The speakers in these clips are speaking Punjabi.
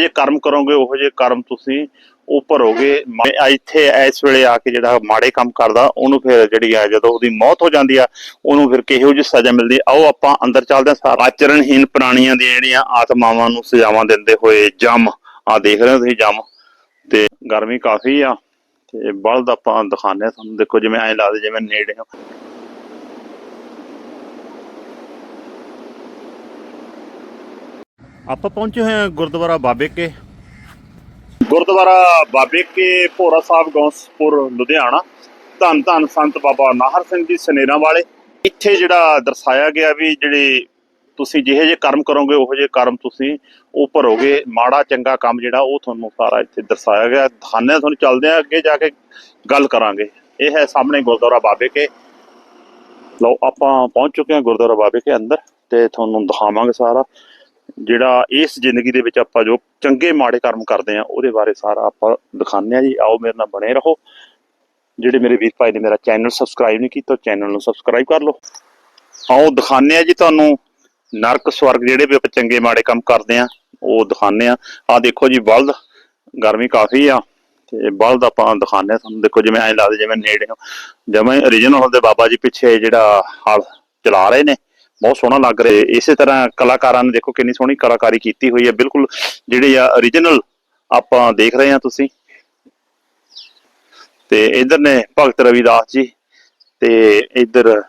ਜਿਹੇ ਕਰਮ ਕਰੋਗੇ, ਉਹੋ ਜਿਹੇ ਕਰਮ ਤੁਸੀਂ ਉਹ ਭਰੋਗੇ ਇੱਥੇ ਇਸ ਵੇਲੇ ਆ ਕੇ ਜਿਹੜਾ ਮਾੜੇ ਕੰਮ ਕਰਦਾ, ਉਹਨੂੰ ਫਿਰ ਜਿਹੜੀ ਆ ਜਦੋਂ ਉਹਦੀ ਮੌਤ ਹੋ ਜਾਂਦੀ ਆ, ਉਹਨੂੰ ਫਿਰ ਕਿਹੋ ਜਿਹੀ ਸਜ਼ਾ ਮਿਲਦੀ ਆਓ ਆਪਾਂ ਅੰਦਰ ਚੱਲਦੇ ਹਾਂ ਸਾਰਾ ਆਚਰਣਹੀਨ ਪ੍ਰਾਣੀਆਂ ਦੀਆਂ ਜਿਹੜੀਆਂ ਆਤਮਾਵਾਂ ਨੂੰ ਸਜ਼ਾਵਾਂ ਦਿੰਦੇ ਹੋਏ ਜਮ। ਆ ਦੇਖ ਰਹੇ ਹੋ ਤੁਸੀਂ ਜਮ। ਤੇ ਗਰਮੀ ਕਾਫੀ ਆ, ਤੇ ਬਲਦ ਆਪਾਂ ਦਿਖਾਉਂਦੇ ਹਾਂ ਤੁਹਾਨੂੰ। ਦੇਖੋ ਜਿਵੇਂ ਐਂ ਲੱਗਦਾ ਜਿਵੇਂ ਨੇੜੇ ਆਪਾਂ ਪਹੁੰਚੇ ਹੋਏ ਹਾਂ ਗੁਰਦੁਆਰਾ ਬਾਬੇ ਕੇ। ਗੁਰਦੁਆਰਾ ਬਾਬੇ ਕੇ ਭੋਰਾ ਸਾਹਿਬ ਗੌਸਪੁਰ, ਲੁਧਿਆਣਾ। ਧੰਨ ਧੰਨ ਸੰਤ ਬਾਬਾ ਨਾਹਰ ਸਿੰਘ ਜੀ ਸਨੇਰਾਂ ਵਾਲੇ। ਇੱਥੇ ਜਿਹੜਾ ਦਰਸਾਇਆ ਗਿਆ ਵੀ ਜਿਹੜੇ ਤੁਸੀਂ ਜਿਹੇ ਜੇ ਕਰਮ ਕਰੋਗੇ, ਉਹੋ ਜਿਹੇ ਕਰਮ ਤੁਸੀਂ ਉਹ ਭਰੋਗੇ। ਮਾੜਾ ਚੰਗਾ ਕੰਮ ਜਿਹੜਾ ਉਹ ਤੁਹਾਨੂੰ ਸਾਰਾ ਇੱਥੇ ਦਰਸਾਇਆ ਗਿਆ। ਦਿਖਾਉਂਦੇ ਹਾਂ, ਤੁਹਾਨੂੰ ਚੱਲਦੇ ਆ ਅੱਗੇ ਜਾ ਕੇ ਗੱਲ ਕਰਾਂਗੇ। ਇਹ ਹੈ ਸਾਹਮਣੇ ਗੁਰਦੁਆਰਾ ਬਾਬੇ ਕੇ। ਲਓ, ਆਪਾਂ ਪਹੁੰਚ ਚੁੱਕੇ ਹਾਂ ਗੁਰਦੁਆਰਾ ਬਾਬੇ ਕੇ ਅੰਦਰ ਤੇ ਤੁਹਾਨੂੰ ਦਿਖਾਵਾਂਗੇ ਸਾਰਾ। ਜਿਹੜਾ ਇਸ ਜ਼ਿੰਦਗੀ ਦੇ ਵਿੱਚ ਆਪਾਂ ਜੋ ਚੰਗੇ ਮਾੜੇ ਕਰਮ ਕਰਦੇ ਆ ਉਹਦੇ ਬਾਰੇ ਸਾਰਾ ਆਪਾਂ ਦਿਖਾਉਂਦੇ ਆ ਜੀ। ਆਓ ਮੇਰੇ ਨਾਲ ਬਣੇ ਰਹੋ। ਜਿਹੜੇ ਮੇਰੇ ਵੀਰ ਭਾਈ ਨੇ ਮੇਰਾ ਚੈਨਲ ਸਬਸਕ੍ਰਾਈਬ ਨਹੀਂ ਕੀਤਾ ਚੈਨਲ ਨੂੰ ਸਬਸਕ੍ਰਾਈਬ ਕਰ ਲਓ। ਆਓ ਦਿਖਾਉਂਦੇ ਆ ਜੀ ਤੁਹਾਨੂੰ ਨਰਕ, ਸਵਰਗ ਜਿਹੜੇ ਵੀ ਆਪਾਂ ਚੰਗੇ ਮਾੜੇ ਕੰਮ ਕਰਦੇ ਆ ਉਹ ਦਿਖਾਉਂਦੇ ਆ ਆ ਦੇਖੋ ਜੀ, ਬਲਦ। ਗਰਮੀ ਕਾਫੀ ਆ ਤੇ ਬਲਦ ਆਪਾਂ ਦਿਖਾਉਂਦੇ ਆ ਤੁਹਾਨੂੰ। ਦੇਖੋ ਜਿਵੇਂ ਐਂ ਲੱਗਦਾ ਜਿਵੇਂ ਨੇੜੇ ਜਿਵੇਂ origignal ਹੁੰਦੇ ਬਾਬਾ ਜੀ ਪਿੱਛੇ ਜਿਹੜਾ ਹਲ ਚਲਾ ਰਹੇ ਨੇ। ਬਹੁਤ ਸੋਹਣਾ ਲੱਗ ਰਿਹਾ ਇਸੇ ਤਰ੍ਹਾਂ ਕਲਾਕਾਰਾਂ ਨੇ ਦੇਖੋ ਕਿੰਨੀ ਸੋਹਣੀ ਕਲਾਕਾਰੀ ਕੀਤੀ ਹੋਈ ਹੈ। ਬਿਲਕੁਲ ਜਿਹੜੇ ਆ origignal ਆਪਾਂ ਦੇਖ ਰਹੇ ਹਾਂ ਤੁਸੀਂ। ਤੇ ਇਧਰ ਨੇ ਭਗਤ ਰਵਿਦਾਸ ਜੀ ਤੇ ਇਧਰ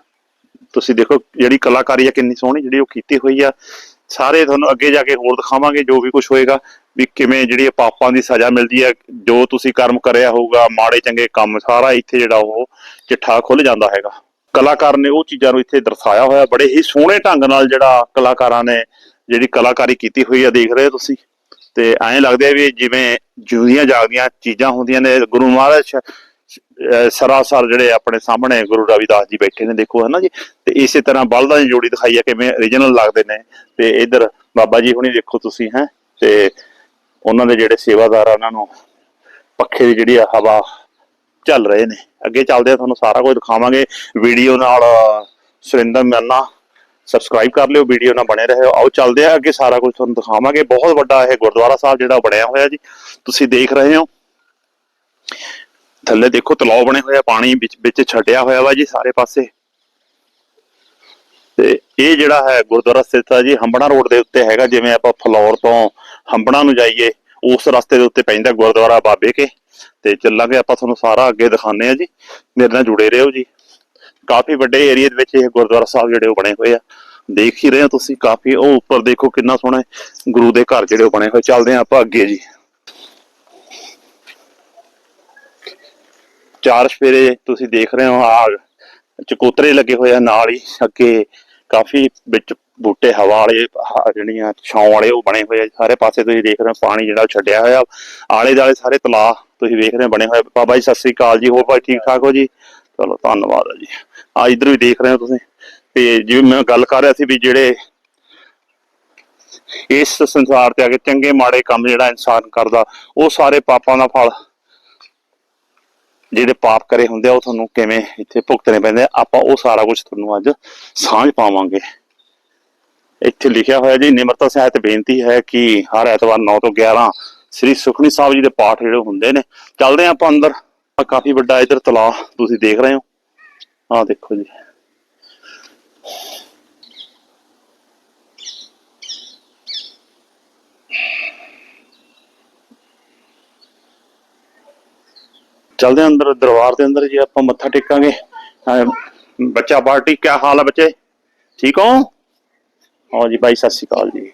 ਤੁਸੀਂ ਦੇਖੋ ਜਿਹੜੀ ਕਲਾਕਾਰੀ ਆ ਕਿੰਨੀ ਸੋਹਣੀ ਜਿਹੜੀ ਉਹ ਕੀਤੀ ਹੋਈ ਆ। ਸਾਰੇ ਤੁਹਾਨੂੰ ਅੱਗੇ ਜਾ ਕੇ ਹੋਰ ਦਿਖਾਵਾਂਗੇ ਜੋ ਵੀ ਕੁਝ ਹੋਏਗਾ ਵੀ ਕਿਵੇਂ ਜਿਹੜੀ ਇਹ ਪਾਪਾਂ ਦੀ ਸਜ਼ਾ ਮਿਲਦੀ ਹੈ ਜੋ ਤੁਸੀਂ ਕਰਮ ਕਰਿਆ ਹੋਊਗਾ, ਮਾੜੇ ਚੰਗੇ ਕੰਮ ਸਾਰਾ ਇੱਥੇ ਜਿਹੜਾ ਉਹ ਚਿੱਠਾ ਖੁੱਲ ਜਾਂਦਾ ਹੈਗਾ। ਕਲਾਕਾਰ ਨੇ ਉਹ ਚੀਜ਼ਾਂ ਨੂੰ ਇੱਥੇ ਦਰਸਾਇਆ ਹੋਇਆ। ਬੜੇ ਹੀ ਸੋਹਣੇ ਢੰਗ ਨਾਲ ਜਿਹੜਾ ਕਲਾਕਾਰਾਂ ਨੇ ਜਿਹੜੀ ਕਲਾਕਾਰੀ ਕੀਤੀ ਹੋਈ ਆ, ਦੇਖ ਰਹੇ ਤੁਸੀਂ। ਤੇ ਐਂ ਲੱਗਦਾ ਵੀ ਜਿਵੇਂ ਜਿਉਂਦੀਆਂ ਜਾਗਦੀਆਂ ਚੀਜ਼ਾਂ ਹੁੰਦੀਆਂ ਨੇ, ਗੁਰੂ ਮਹਾਰਾਜ ਸਰਾਸਰ ਜਿਹੜੇ ਆਪਣੇ ਸਾਹਮਣੇ ਗੁਰੂ ਰਵਿਦਾਸ ਜੀ ਬੈਠੇ ਨੇ, ਦੇਖੋ ਹਨਾ ਜੀ। ਤੇ ਇਸੇ ਤਰ੍ਹਾਂ ਬਲਦਾਂ ਦੀ ਜੋੜੀ ਦਿਖਾਈ ਆ, ਕਿਵੇਂ origignal ਲੱਗਦੇ ਨੇ। ਤੇ ਇਧਰ ਬਾਬਾ ਜੀ ਹੁਣੀ ਦੇਖੋ ਤੁਸੀਂ, ਹੈ। ਤੇ ਉਹਨਾਂ ਦੇ ਜਿਹੜੇ ਸੇਵਾਦਾਰ ਆ, ਉਹਨਾਂ ਨੂੰ ਪੱਖੇ ਦੀ ਜਿਹੜੀ ਆ ਹਵਾ ਚੱਲ ਰਹੇ ਨੇ। ਅੱਗੇ ਚੱਲਦੇ ਆ, ਤੁਹਾਨੂੰ ਸਾਰਾ ਕੁਝ ਦਿਖਾਵਾਂਗੇ। ਵੀਡੀਓ ਨਾਲ, ਸੁਰਿੰਦਰ ਮਿਆਨਾ ਸਬਸਕ੍ਰਾਈਬ ਕਰ ਲਿਓ, ਵੀਡੀਓ ਨਾਲ ਬਣੇ ਰਹੋ। ਆਓ ਚੱਲਦੇ ਆ, ਅੱਗੇ ਸਾਰਾ ਕੁਝ ਤੁਹਾਨੂੰ ਦਿਖਾਵਾਂਗੇ। ਬਹੁਤ ਵੱਡਾ ਇਹ ਗੁਰਦੁਆਰਾ ਸਾਹਿਬ ਜਿਹੜਾ ਬਣਿਆ ਹੋਇਆ ਜੀ। ਤੁਸੀਂ ਦੇਖ ਰਹੇ ਹੋ। ਥੱਲੇ ਦੇਖੋ, ਤਲਾਅ ਬਣੇ ਹੋਇਆ ਪਾਣੀ ਵਿੱਚ ਵਿੱਚ ਛਟਿਆ ਹੋਇਆ ਵਾ ਜੀ ਸਾਰੇ ਪਾਸੇ। ਤੇ ਇਹ ਜਿਹੜਾ ਹੈ ਗੁਰਦੁਆਰਾ ਸਥਿਤ ਆ ਜੀ, ਹੰਬਣਾ ਰੋਡ ਦੇ ਉੱਤੇ ਹੈਗਾ, ਜਿਵੇਂ ਆਪਾਂ ਫਲੌਰ ਤੋਂ ਹੰਬਣਾ ਨੂੰ ਜਾਈਏ। ਉਸ ਰਸਤੇ ਦੇ ਉੱਤੇ ਪੈਂਦਾ ਗੁਰਦੁਆਰਾ ਬਾਬੇ ਕੇ। ਤੇ ਚੱਲਾਂਗੇ ਆਪਾਂ ਤੁਹਾਨੂੰ ਸਾਰਾ ਅੱਗੇ ਦਿਖਾਉਂਦੇ ਆ ਜੀ। ਮੇਰੇ ਨਾਲ ਜੁੜੇ ਰਹੋ ਜੀ। ਕਾਫੀ ਵੱਡੇ ਏਰੀਆ ਦੇ ਵਿੱਚ ਇਹ ਗੁਰਦੁਆਰਾ ਸਾਹਿਬ ਜਿਹੜੇ ਉਹ ਬਣੇ ਹੋਏ ਆ। ਦੇਖ ਹੀ ਰਹੇ ਹੋ ਤੁਸੀਂ ਕਾਫੀ। ਉਹ ਉੱਪਰ ਦੇਖੋ ਕਿੰਨਾ ਸੋਹਣਾ ਗੁਰੂ ਦੇ ਘਰ ਜਿਹੜੇ ਉਹ ਬਣੇ ਹੋਏ। ਚੱਲਦੇ ਆ ਆਪਾਂ ਅੱਗੇ ਜੀ। ਚਾਰ ਸਫੇਰੇ ਤੁਸੀਂ ਦੇਖ ਰਹੇ ਹੋ ਆ ਚਕੋਤਰੇ ਲੱਗੇ ਹੋਏ ਆ ਨਾਲ ਹੀ। ਅੱਗੇ ਕਾਫੀ ਵਿੱਚ ਬੂਟੇ ਹਵਾ ਵਾਲੇ ਜਿਹੜੀਆਂ ਛਾਂ ਵਾਲੇ, ਉਹ ਬਣੇ ਹੋਏ ਆ ਸਾਰੇ ਪਾਸੇ ਤੁਸੀਂ ਦੇਖ ਰਹੇ ਹੋ, ਪਾਣੀ ਜਿਹੜਾ ਉਹ ਛੱਡਿਆ ਹੋਇਆ। ਆਲੇ ਦਾਲੇ ਸਾਰੇ ਤਲਾਅ ਤੁਸੀਂ ਵੇਖ ਰਹੇ ਹੋ, ਬਣੇ ਹੋਏ। ਬਾਬਾ ਜੀ, ਸਤਿ ਸ੍ਰੀ ਅਕਾਲ ਜੀ। ਹੋਰ ਭਾਈ, ਠੀਕ ਠਾਕ ਹੋ ਜੀ? ਚਲੋ, ਧੰਨਵਾਦ ਜੀ। ਆ ਇਧਰ ਵੀ ਦੇਖ ਰਹੇ ਹੋ ਤੁਸੀਂ। ਤੇ ਜਿਵੇਂ ਮੈਂ ਗੱਲ ਕਰ ਰਿਹਾ ਸੀ ਵੀ ਜਿਹੜੇ ਇਸ ਸੰਸਾਰ ਤੇ ਆ ਕੇ ਚੰਗੇ, ਮਾੜੇ ਕੰਮ ਜਿਹੜਾ ਇਨਸਾਨ ਕਰਦਾ, ਉਹ ਸਾਰੇ ਪਾਪਾਂ ਦਾ ਫਲ ਜਿਹੜੇ ਪਾਪ ਕਰੇ ਹੁੰਦੇ ਆ, ਉਹ ਤੁਹਾਨੂੰ ਕਿਵੇਂ ਇੱਥੇ ਭੁਗਤਣੇ ਪੈਂਦੇ ਆ? ਆਪਾਂ ਉਹ ਸਾਰਾ ਕੁਝ ਤੁਹਾਨੂੰ ਅੱਜ ਸਾਂਝ ਪਾਵਾਂਗੇ। ਇੱਥੇ ਲਿਖਿਆ ਹੋਇਆ ਜੀ, ਨਿਮਰਤਾ ਸਹਿਤ ਬੇਨਤੀ ਹੈ ਕਿ ਹਰ ਐਤਵਾਰ 9 ਤੋਂ 11 ਸ੍ਰੀ ਸੁਖਨੀ ਸਾਹਿਬ ਜੀ ਦੇ ਪਾਠ ਜਿਹੜੇ ਹੁੰਦੇ ਨੇ, ਚੱਲਦੇ ਆ ਆਪਾਂ ਅੰਦਰ। ਕਾਫੀ ਵੱਡਾ ਇਧਰ ਤਲਾਅ ਤੁਸੀਂ ਦੇਖ ਰਹੇ ਹੋ। ਆਹ ਦੇਖੋ ਜੀ। ਚੱਲਦੇ ਹਾਂ ਅੰਦਰ, ਦਰਬਾਰ ਦੇ ਅੰਦਰ ਜੀ, ਆਪਾਂ ਮੱਥਾ ਟੇਕਾਂਗੇ। ਬੱਚਾ ਪਾਰਟੀ ਕੀ ਹਾਲ ਹੈ ਬੱਚੇ? ਠੀਕ ਹੋ? ਹਾਂ ਜੀ ਭਾਈ ਸਤਿ ਸ਼੍ਰੀ ਅਕਾਲ ਜੀ।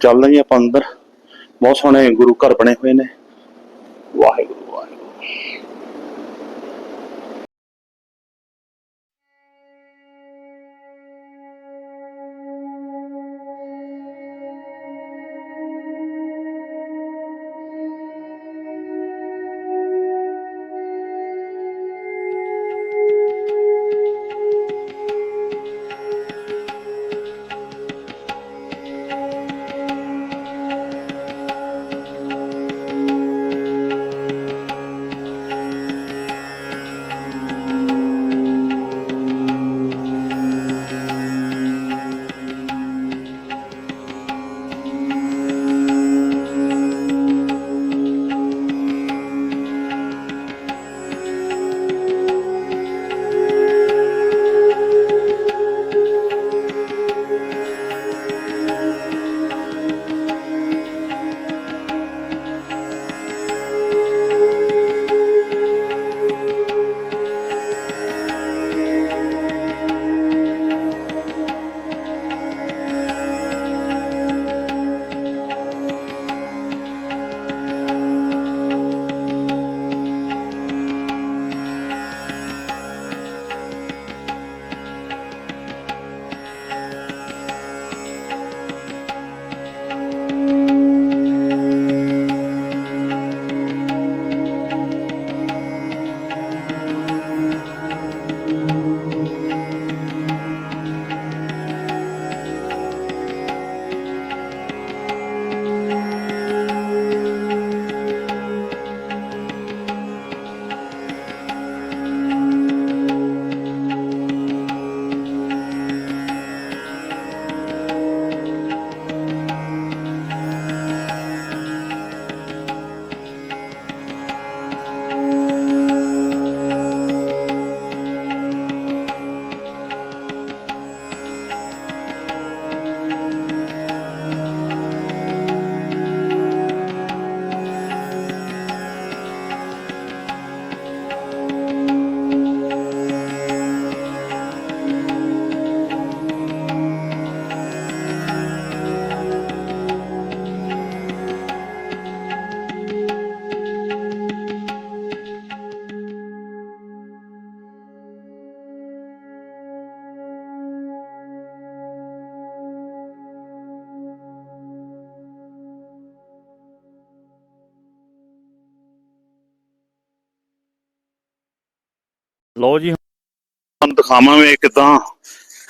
ਚੱਲਦੇ ਜੀ, ਆਪਾਂ ਅੰਦਰ। ਬਹੁਤ ਸੋਹਣੇ ਗੁਰੂ ਘਰ ਬਣੇ ਹੋਏ ਨੇ। ਲਓ ਜੀ ਤੁਹਾਨੂੰ ਦਿਖਾਵਾਂਗੇ ਕਿਦਾਂ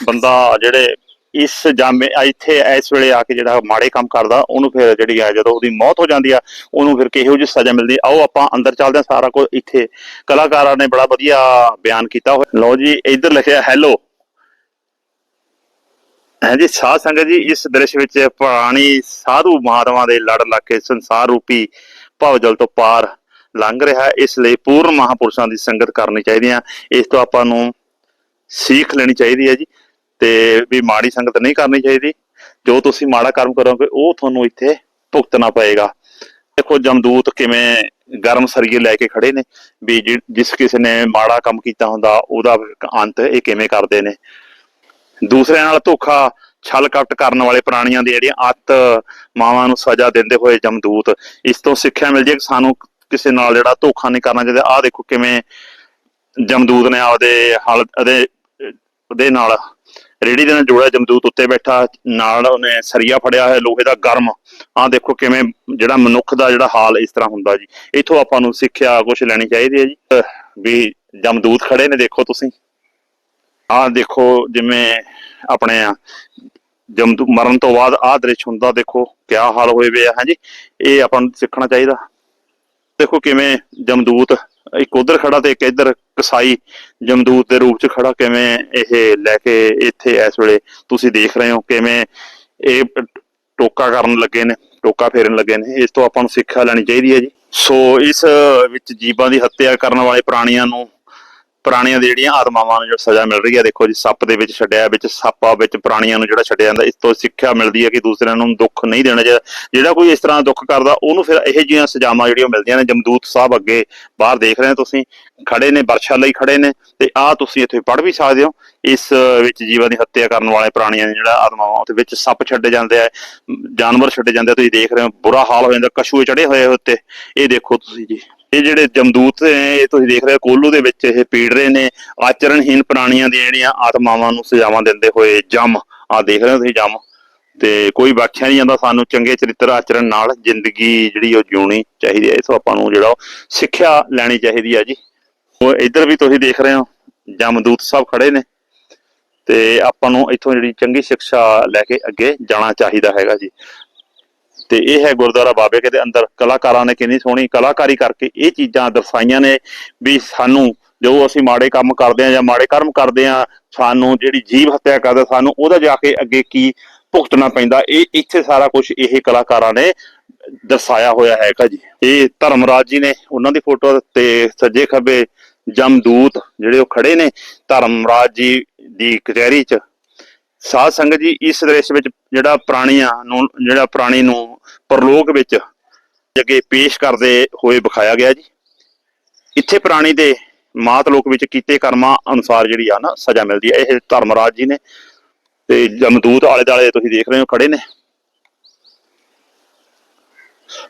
ਬੰਦਾ ਜਿਹੜੇ ਇਸ ਜਾਮੇ ਇੱਥੇ ਇਸ ਵੇਲੇ ਆ ਕੇ ਜਿਹੜਾ ਮਾੜੇ ਕੰਮ ਕਰਦਾ, ਉਹਨੂੰ ਫਿਰ ਜਿਹੜੀ ਆ ਜਦੋਂ ਉਹਦੀ ਮੌਤ ਹੋ ਜਾਂਦੀ ਆ, ਉਹਨੂੰ ਫਿਰ ਕਿਹੋ ਜਿਹੀ ਸਜ਼ਾ ਮਿਲਦੀ ਆਓ ਆਪਾਂ ਅੰਦਰ ਚੱਲਦੇ ਹਾਂ ਸਾਰਾ ਕੁਝ ਇੱਥੇ ਕਲਾਕਾਰਾਂ ਨੇ ਬੜਾ ਵਧੀਆ ਬਿਆਨ ਕੀਤਾ ਹੋਇਆ। ਲਓ ਜੀ, ਇੱਧਰ ਲਿਖਿਆ ਹੈਲੋ ਹਾਂਜੀ ਸਾਧ ਸੰਗਤ ਜੀ, ਇਸ ਦ੍ਰਿਸ਼ ਵਿੱਚ ਪੁਰਾਣੀ ਸਾਧੂ ਮਹਾਤਮਾ ਦੇ ਲੜ ਲੱਗ ਕੇ ਸੰਸਾਰ ਰੂਪੀ ਭਵਜਲ ਤੋਂ ਪਾਰ ਲੰਘ ਰਿਹਾ ਇਸ ਲਈ ਪੂਰਨ ਮਹਾਪੁਰਸ਼ਾਂ ਦੀ ਸੰਗਤ ਕਰਨੀ ਚਾਹੀਦੀ ਆ। ਇਸ ਤੋਂ ਆਪਾਂ ਨੂੰ ਸੀਖ ਲੈਣੀ ਚਾਹੀਦੀ ਹੈ ਜੀ ਤੇ ਵੀ ਮਾੜੀ ਸੰਗਤ ਨਹੀਂ ਕਰਨੀ ਚਾਹੀਦੀ। ਜੋ ਤੁਸੀਂ ਮਾੜਾ ਕਰਮ ਕਰੋਗੇ, ਉਹ ਤੁਹਾਨੂੰ ਇੱਥੇ ਭੁਗਤਣਾ ਪਏਗਾ। ਦੇਖੋ, ਜਮਦੂਤ ਕਿਵੇਂ ਗਰਮ ਸਰੀਏ ਲੈ ਕੇ ਖੜੇ ਨੇ, ਵੀ ਜਿ- ਜਿਸ ਕਿਸੇ ਨੇ ਮਾੜਾ ਕੰਮ ਕੀਤਾ ਹੁੰਦਾ, ਉਹਦਾ ਅੰਤ ਇਹ ਕਿਵੇਂ ਕਰਦੇ ਨੇ। ਦੂਸਰਿਆਂ ਨਾਲ ਧੋਖਾ, ਛਲ ਕਪਟ ਕਰਨ ਵਾਲੇ ਪ੍ਰਾਣੀਆਂ ਦੀ ਜਿਹੜੀਆਂ ਅੱਤ ਮਾਵਾਂ ਨੂੰ ਸਜ਼ਾ ਦਿੰਦੇ ਹੋਏ ਜਮਦੂਤ, ਇਸ ਤੋਂ ਸਿੱਖਿਆ ਮਿਲ ਹੈ ਕਿ ਸਾਨੂੰ ਕਿਸੇ ਨਾਲ ਜਿਹੜਾ ਧੋਖਾ ਨਹੀਂ ਕਰਨਾ ਚਾਹੀਦਾ। ਆਹ ਦੇਖੋ ਕਿਵੇਂ ਜਮਦੂਤ ਨੇ ਆਪਦੇ ਹਲ ਉਹਦੇ ਉਹਦੇ ਨਾਲ ਰੇੜੀ ਦੇ ਨਾਲ ਜੋੜਿਆ, ਜਮਦੂਤ ਉੱਤੇ ਬੈਠਾ, ਨਾਲ ਉਹਨੇ ਸਰੀਆ ਫੜਿਆ ਹੋਇਆ, ਲੋਹੇ ਦਾ ਗਰਮ। ਆਹ ਦੇਖੋ ਕਿਵੇਂ ਜਿਹੜਾ ਮਨੁੱਖ ਦਾ ਜਿਹੜਾ ਹਾਲ ਇਸ ਤਰ੍ਹਾਂ ਹੁੰਦਾ ਜੀ। ਇਥੋਂ ਆਪਾਂ ਨੂੰ ਸਿੱਖਿਆ ਕੁਝ ਲੈਣੀ ਚਾਹੀਦੀ ਹੈ ਜੀ। ਵੀ ਜਮਦੂਤ ਖੜੇ ਨੇ, ਦੇਖੋ ਤੁਸੀਂ। ਆਹ ਦੇਖੋ ਜਿਵੇਂ ਆਪਣੇ ਜਮਦੂ ਮਰਨ ਤੋਂ ਬਾਅਦ ਆਹ ਦ੍ਰਿਸ਼ ਹੁੰਦਾ, ਦੇਖੋ ਕਿਆ ਹਾਲ ਹੋਏ ਵੇ ਆ ਹਾਂਜੀ ਇਹ ਆਪਾਂ ਨੂੰ ਸਿੱਖਣਾ ਚਾਹੀਦਾ। ਦੇਖੋ ਕਿਵੇਂ ਜਮਦੂਤ ਇੱਕ ਉਧਰ ਖੜਾ ਤੇ ਇੱਕ ਇੱਧਰ ਕਸਾਈ ਜਮਦੂਤ ਦੇ ਰੂਪ ਚ ਖੜਾ, ਕਿਵੇਂ ਇਹ ਲੈ ਕੇ ਇੱਥੇ ਇਸ ਵੇਲੇ ਤੁਸੀਂ ਦੇਖ ਰਹੇ ਹੋ ਕਿਵੇਂ ਇਹ ਟੋਕਾ ਕਰਨ ਲੱਗੇ ਨੇ, ਟੋਕਾ ਫੇਰਨ ਲੱਗੇ ਨੇ। ਇਸ ਤੋਂ ਆਪਾਂ ਨੂੰ ਸਿੱਖਿਆ ਲੈਣੀ ਚਾਹੀਦੀ ਹੈ ਜੀ। ਸੋ ਇਸ ਵਿੱਚ ਜੀਵਾਂ ਦੀ ਹੱਤਿਆ ਕਰਨ ਵਾਲੇ ਪ੍ਰਾਣੀਆਂ ਨੂੰ ਪ੍ਰਾਣੀਆਂ ਦੀ ਜਿਹੜੀਆਂ ਆਤਮਾਵਾਂ ਨੂੰ ਜੋ ਸਜ਼ਾ ਮਿਲ ਰਹੀ ਹੈ, ਦੇਖੋ ਜੀ, ਸੱਪ ਦੇ ਵਿੱਚ ਛੱਡਿਆ, ਵਿੱਚ ਸੱਪਾ ਵਿੱਚ ਪ੍ਰਾਣੀਆਂ ਨੂੰ ਜਿਹੜਾ ਛੱਡਿਆ ਜਾਂਦਾ, ਇਸ ਤੋਂ ਸਿੱਖਿਆ ਮਿਲਦੀ ਹੈ ਕਿ ਦੂਸਰਿਆਂ ਨੂੰ ਦੁੱਖ ਨਹੀਂ ਦੇਣਾ ਚਾਹੀਦਾ। ਜਿਹੜਾ ਕੋਈ ਇਸ ਤਰ੍ਹਾਂ ਦੁੱਖ ਕਰਦਾ, ਉਹਨੂੰ ਫਿਰ ਇਹੋ ਜਿਹੀਆਂ ਸਜ਼ਾਵਾਂ ਜਿਹੜੀਆਂ ਮਿਲਦੀਆਂ ਨੇ। ਜਮਦੂਤ ਸਾਹਿਬ ਅੱਗੇ ਬਾਹਰ ਦੇਖ ਰਹੇ ਹੋ ਤੁਸੀਂ, ਖੜੇ ਨੇ, ਵਰਸ਼ਾ ਲਈ ਖੜੇ ਨੇ, ਤੇ ਆਹ ਤੁਸੀਂ ਇੱਥੇ ਪੜ੍ਹ ਵੀ ਸਕਦੇ ਹੋ। ਇਸ ਵਿੱਚ ਜੀਵਾਂ ਦੀ ਹੱਤਿਆ ਕਰਨ ਵਾਲੇ ਪ੍ਰਾਣੀਆਂ ਦੀ ਜਿਹੜਾ ਆਤਮਾਵਾਂ, ਉਹਦੇ ਵਿੱਚ ਸੱਪ ਛੱਡੇ ਜਾਂਦੇ ਆ, ਜਾਨਵਰ ਛੱਡੇ ਜਾਂਦੇ ਆ, ਤੁਸੀਂ ਦੇਖ ਰਹੇ ਹੋ, ਬੁਰਾ ਹਾਲ ਹੋ ਜਾਂਦਾ, ਕਛੂਏ ਚੜੇ ਹੋਏ ਆ ਉੱਤੇ। ਇਹ ਦੇਖੋ ਤੁਸੀਂ ਜੀ। ਇਹ ਜਿਹੜੇ ਜਮਦੂਤ ਨੇ, ਇਹ ਤੁਸੀਂ ਦੇਖ ਰਹੇ ਹੋ, ਕੋਲੂ ਦੇ ਵਿੱਚ ਇਹ ਪੀੜ ਰਹੇ ਨੇ। ਆਚਰਣਹੀਨ ਪ੍ਰਾਣੀਆਂ ਦੀਆਂ ਜਿਹੜੀਆਂ ਆਤਮਾਵਾਂ ਨੂੰ ਸਜ਼ਾਵਾਂ ਦਿੰਦੇ ਹੋਏ ਜਮ ਆ ਦੇਖ ਰਹੇ ਹੋ ਤੁਸੀਂ ਜਮ। ਤੇ ਕੋਈ ਵਾਖਿਆ ਨਹੀਂ ਜਾਂਦਾ ਸਾਨੂੰ ਚੰਗੇ ਚਰਿੱਤਰ ਆਚਰਣ ਨਾਲ ਜ਼ਿੰਦਗੀ ਜਿਹੜੀ ਉਹ ਜਿਉਣੀ ਚਾਹੀਦੀ ਹੈ। ਇਸ ਤੋਂ ਆਪਾਂ ਨੂੰ ਜਿਹੜਾ ਉਹ ਸਿੱਖਿਆ ਲੈਣੀ ਚਾਹੀਦੀ ਹੈ ਜੀ। ਉਹ ਇੱਧਰ ਵੀ ਤੁਸੀਂ ਦੇਖ ਰਹੇ ਹੋ, ਜਮਦੂਤ ਸਭ ਖੜੇ ਨੇ। ਤੇ ਆਪਾਂ ਨੂੰ ਇੱਥੋਂ ਜਿਹੜੀ ਚੰਗੀ ਸਿੱਖਿਆ ਲੈ ਕੇ ਅੱਗੇ ਜਾਣਾ ਚਾਹੀਦਾ ਹੈਗਾ ਜੀ। ਤੇ ਇਹ ਹੈ ਗੁਰਦੁਆਰਾ ਬਾਬੇ ਕੇ ਦੇ ਅੰਦਰ। ਕਲਾਕਾਰਾਂ ਨੇ ਕਿੰਨੀ ਸੋਹਣੀ ਕਲਾਕਾਰੀ ਕਰਕੇ ਇਹ ਚੀਜ਼ਾਂ ਦਰਸਾਈਆਂ ਨੇ ਵੀ ਸਾਨੂੰ ਜੋ ਅਸੀਂ ਮਾੜੇ ਕੰਮ ਕਰਦੇ ਆ ਜਾਂ ਮਾੜੇ ਕਰਮ ਕਰਦੇ ਆ ਸਾਨੂੰ ਜਿਹੜੀ ਜੀਵ ਹੱਤਿਆ ਕਰਦਾ, ਸਾਨੂੰ ਉਹਦਾ ਜਾ ਕੇ ਅੱਗੇ ਕੀ ਭੁਗਤਣਾ ਪੈਂਦਾ, ਇਹ ਇੱਥੇ ਸਾਰਾ ਕੁਝ ਇਹ ਕਲਾਕਾਰਾਂ ਨੇ ਦਰਸਾਇਆ ਹੋਇਆ ਹੈਗਾ ਜੀ। ਇਹ ਧਰਮਰਾਜ ਜੀ ਨੇ ਉਹਨਾਂ ਦੀ ਫੋਟੋ ਤੇ ਸੱਜੇ ਖੱਬੇ ਜਮਦੂਤ ਜਿਹੜੇ ਉਹ ਖੜੇ ਨੇ, ਧਰਮਰਾਜ ਜੀ ਦੀ ਕਚਹਿਰੀ 'ਚ ਸਾਧ ਸੰਗਤ ਜੀ, ਇਸ ਦ੍ਰਿਸ਼ ਵਿੱਚ ਜਿਹੜਾ ਪ੍ਰਾਣੀਆਂ ਨੂੰ, ਜਿਹੜਾ ਪ੍ਰਾਣੀ ਨੂੰ ਪਰਲੋਕ ਵਿੱਚ ਅੱਗੇ ਪੇਸ਼ ਕਰਦੇ ਹੋਏ ਵਿਖਾਇਆ ਗਿਆ ਜੀ। ਇੱਥੇ ਪ੍ਰਾਣੀ ਦੇ ਮਾਤ ਲੋਕ ਵਿੱਚ ਕੀਤੇ ਕਰਮਾਂ ਅਨੁਸਾਰ ਜਿਹੜੀ ਆ ਨਾ ਸਜ਼ਾ ਮਿਲਦੀ ਹੈ। ਇਹ ਧਰਮਰਾਜ ਜੀ ਨੇ ਤੇ ਜਮਦੂਤ ਆਲੇ ਦਾਲੇ ਤੁਸੀਂ ਦੇਖ ਰਹੇ ਹੋ ਖੜੇ ਨੇ।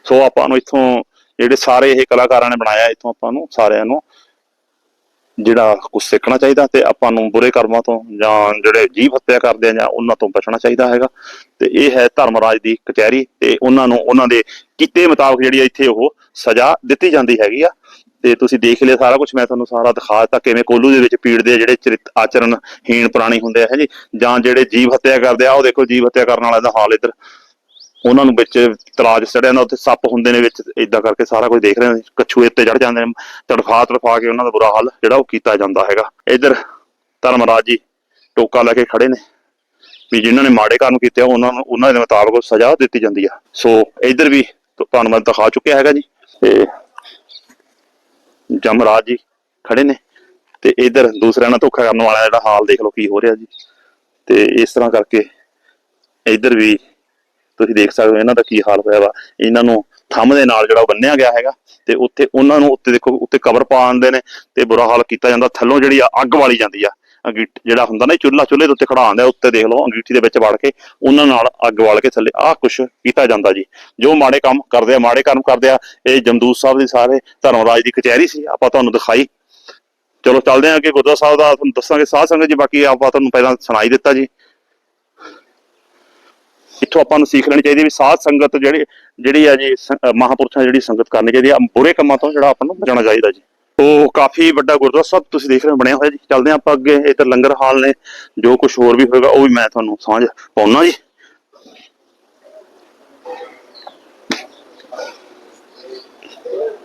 ਸੋ ਆਪਾਂ ਨੂੰ ਇੱਥੋਂ ਜਿਹੜੇ ਸਾਰੇ ਇਹ ਕਲਾਕਾਰਾਂ ਨੇ ਬਣਾਇਆ, ਇੱਥੋਂ ਆਪਾਂ ਨੂੰ ਸਾਰਿਆਂ ਨੂੰ ਜਿਹੜਾ ਕੁਝ ਸਿੱਖਣਾ ਚਾਹੀਦਾ ਤੇ ਆਪਾਂ ਨੂੰ ਬੁਰੇ ਕਰਮਾਂ ਤੋਂ ਜਾਂ ਜਿਹੜੇ ਜੀਵ ਹੱਤਿਆ ਕਰਦੇ ਆ ਜਾਂ ਉਹਨਾਂ ਤੋਂ ਬਚਣਾ ਚਾਹੀਦਾ ਹੈਗਾ। ਤੇ ਇਹ ਹੈ ਧਰਮਰਾਜ ਦੀ ਕਚਹਿਰੀ ਤੇ ਉਹਨਾਂ ਨੂੰ ਉਹਨਾਂ ਦੇ ਕੀਤੇ ਮੁਤਾਬਕ ਜਿਹੜੀ ਆ ਇੱਥੇ ਉਹ ਸਜ਼ਾ ਦਿੱਤੀ ਜਾਂਦੀ ਹੈਗੀ ਆ। ਤੇ ਤੁਸੀਂ ਦੇਖ ਲਿਆ ਸਾਰਾ ਕੁਝ ਮੈਂ ਤੁਹਾਨੂੰ ਸਾਰਾ ਦਿਖਾ ਦਿੱਤਾ ਕਿਵੇਂ ਕੋਲੂ ਦੇ ਵਿੱਚ ਪੀੜ ਦੇ ਜਿਹੜੇ ਚਰਿਤ ਆਚਰਣ ਹੀਣ ਪ੍ਰਾਣੀ ਹੁੰਦੇ ਆ, ਹੈ ਜੀ। ਜਾਂ ਜਿਹੜੇ ਜੀਵ ਹੱਤਿਆ ਕਰਦੇ ਆ, ਉਹ ਦੇਖੋ ਜੀਵ ਹੱਤਿਆ ਕਰਨ ਵਾਲਿਆਂ ਦਾ ਹਾਲ ਇੱਧਰ। ਉਹਨਾਂ ਨੂੰ ਵਿੱਚ ਤਲਾਜ ਚੜਿਆ ਜਾਂਦਾ, ਉੱਥੇ ਸੱਪ ਹੁੰਦੇ ਨੇ ਵਿੱਚ ਇਦਾਂ ਕਰਕੇ ਸਾਰਾ ਕੁਝ ਦੇਖ ਰਹੇ ਨੇ, ਕਛੂਏ ਤੇ ਚੜ ਜਾਂਦੇ ਨੇ, ਤੜਫਾ ਤੜਫਾ ਕੇ ਉਹਨਾਂ ਦਾ ਬੁਰਾ ਹਾਲ ਜਿਹੜਾ ਉਹ ਕੀਤਾ ਜਾਂਦਾ ਹੈਗਾ। ਇੱਧਰ ਧਰਮਰਾਜ ਜੀ ਟੋਕਾ ਲੈ ਕੇ ਖੜੇ ਨੇ, ਵੀ ਜਿਨ੍ਹਾਂ ਨੇ ਮਾੜੇ ਕੰਮ ਕੀਤੇ ਆ, ਉਹਨਾਂ ਨੂੰ, ਉਹਨਾਂ ਦੇ ਮੁਤਾਬਕ ਸਜ਼ਾ ਦਿੱਤੀ ਜਾਂਦੀ ਆ। ਸੋ ਇੱਧਰ ਵੀ ਤੁਹਾਨੂੰ ਮੈਂ ਦਿਖਾ ਚੁੱਕਿਆ ਹੈਗਾ ਜੀ, ਤੇ ਜਮਰਾਜ ਜੀ ਖੜੇ ਨੇ, ਤੇ ਇੱਧਰ ਦੂਸਰਿਆਂ ਨਾਲ ਧੋਖਾ ਕਰਨ ਵਾਲਾ ਜਿਹੜਾ ਹਾਲ ਦੇਖ ਲਓ ਕੀ ਹੋ ਰਿਹਾ ਜੀ। ਤੇ ਇਸ ਤਰ੍ਹਾਂ ਕਰਕੇ ਇੱਧਰ ਵੀ ਤੁਸੀਂ ਦੇਖ ਸਕਦੇ ਹੋ ਇਹਨਾਂ ਦਾ ਕੀ ਹਾਲ ਹੋਇਆ ਵਾ। ਇਹਨਾਂ ਨੂੰ ਥੰਮ ਦੇ ਨਾਲ ਜਿਹੜਾ ਬੰਨਿਆ ਗਿਆ ਹੈਗਾ ਤੇ ਉੱਥੇ ਉਹਨਾਂ ਨੂੰ ਉੱਤੇ ਦੇਖੋ, ਉੱਤੇ ਕਵਰ ਪਾ ਦਿੰਦੇ ਨੇ ਤੇ ਬੁਰਾ ਹਾਲ ਕੀਤਾ ਜਾਂਦਾ। ਥੱਲੋਂ ਜਿਹੜੀ ਆ ਅੱਗ ਵਾਲੀ ਜਾਂਦੀ ਆ, ਅੰਗੀਠ ਜਿਹੜਾ ਹੁੰਦਾ ਨਾ ਚੁੱਲ੍ਹਾ, ਚੁੱਲ੍ਹੇ ਦੇ ਉੱਤੇ ਖੜਾ ਆਂਦਾ ਉੱਤੇ ਦੇਖ ਲਓ, ਅੰਗੀਠੀ ਦੇ ਵਿੱਚ ਵੜ ਕੇ ਉਹਨਾਂ ਨਾਲ ਅੱਗ ਵਾਲ ਕੇ ਥੱਲੇ ਆਹ ਕੁਛ ਕੀਤਾ ਜਾਂਦਾ ਜੀ। ਜੋ ਮਾੜੇ ਕੰਮ ਕਰਦੇ ਆ, ਮਾੜੇ ਕੰਮ ਕਰਦੇ ਆ, ਇਹ ਜਮਦੂਤ ਸਾਹਿਬ ਦੀ ਸਾਰੇ ਧਰਮਰਾਜ ਦੀ ਕਚਹਿਰੀ ਸੀ, ਆਪਾਂ ਤੁਹਾਨੂੰ ਦਿਖਾਈ। ਚਲੋ ਚੱਲਦੇ ਹਾਂ ਅੱਗੇ ਗੁਰਦੁਆਰਾ ਸਾਹਿਬ ਦਾ, ਤੁਹਾਨੂੰ ਦੱਸਾਂਗੇ ਸਾਧ ਸੰਗਤ ਜੀ, ਬਾਕੀ ਆਪਾਂ ਤੁਹਾਨੂੰ ਪਹਿਲਾਂ ਸੁਣਾਈ ਦਿੱਤਾ ਜੀ। ਇੱਥੋਂ ਆਪਾਂ ਨੂੰ ਸਿੱਖ ਲੈਣੀ ਚਾਹੀਦੀ ਵੀ ਸਾਧ ਸੰਗਤ ਜਿਹੜੀ ਜਿਹੜੀ ਆ ਜੀ, ਸ- ਜਿਹੜੀ ਸੰਗਤ ਕਰਨੀ ਚਾਹੀਦੀ ਆ, ਬੁਰੇ ਕੰਮਾਂ ਤੋਂ ਜਿਹੜਾ ਆਪਾਂ ਨੂੰ ਬਚਣਾ ਚਾਹੀਦਾ ਜੀ। ਉਹ ਕਾਫੀ ਵੱਡਾ ਗੁਰਦੁਆਰਾ ਸਾਹਿਬ ਤੁਸੀਂ ਦੇਖ ਰਹੇ ਹੋ, ਬਣਿਆ ਹੋਇਆ ਜੀ। ਚੱਲਦੇ ਆਪਾਂ ਅੱਗੇ ਇੱਧਰ ਲੰਗਰ ਹਾਲ ਨੇ, ਜੋ ਕੁਝ ਹੋਰ ਵੀ ਹੋਏਗਾ, ਉਹ ਵੀ ਮੈਂ ਤੁਹਾਨੂੰ ਸਾਂਝ ਪਾਉਣਾ ਜੀ।